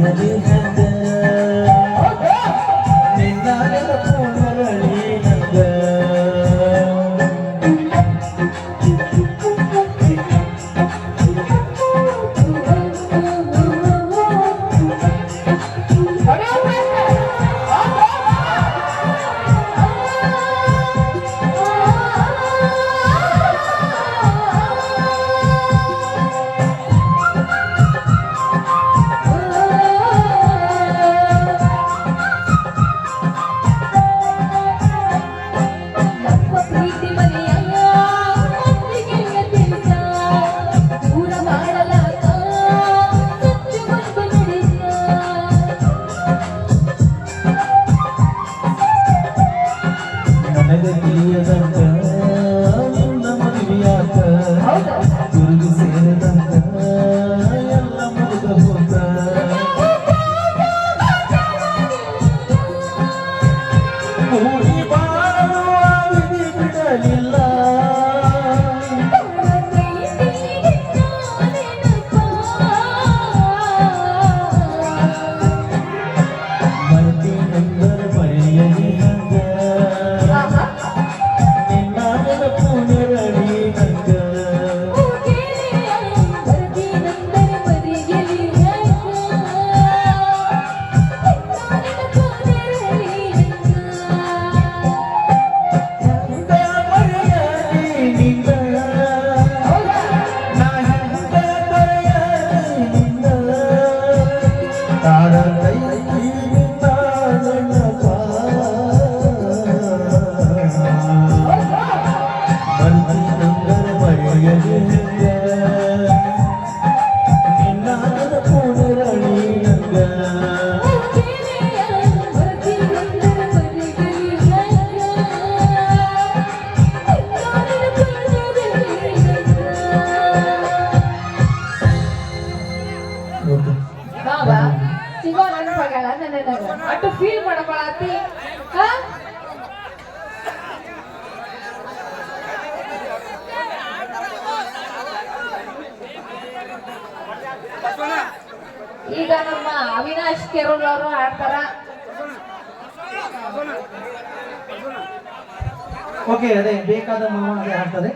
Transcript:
when you. do have ಬಾಬಾ ಸಿಗೋ ನನ್ನ ಮಗಳ ನನ್ನ ಅಟ್ಟು ಫೀಲ್ ಮಾಡ್ಕೊಳತಿ ಈಗ ನಮ್ಮ ಅವಿನಾಶ್ ಕೆರೋಲ್ ಅವರು ಆಡ್ತಾರ ಓಕೆ ಅದೇ ಬೇಕಾದ ಮಾವ ಅದೇ ಆಡ್ತದೆ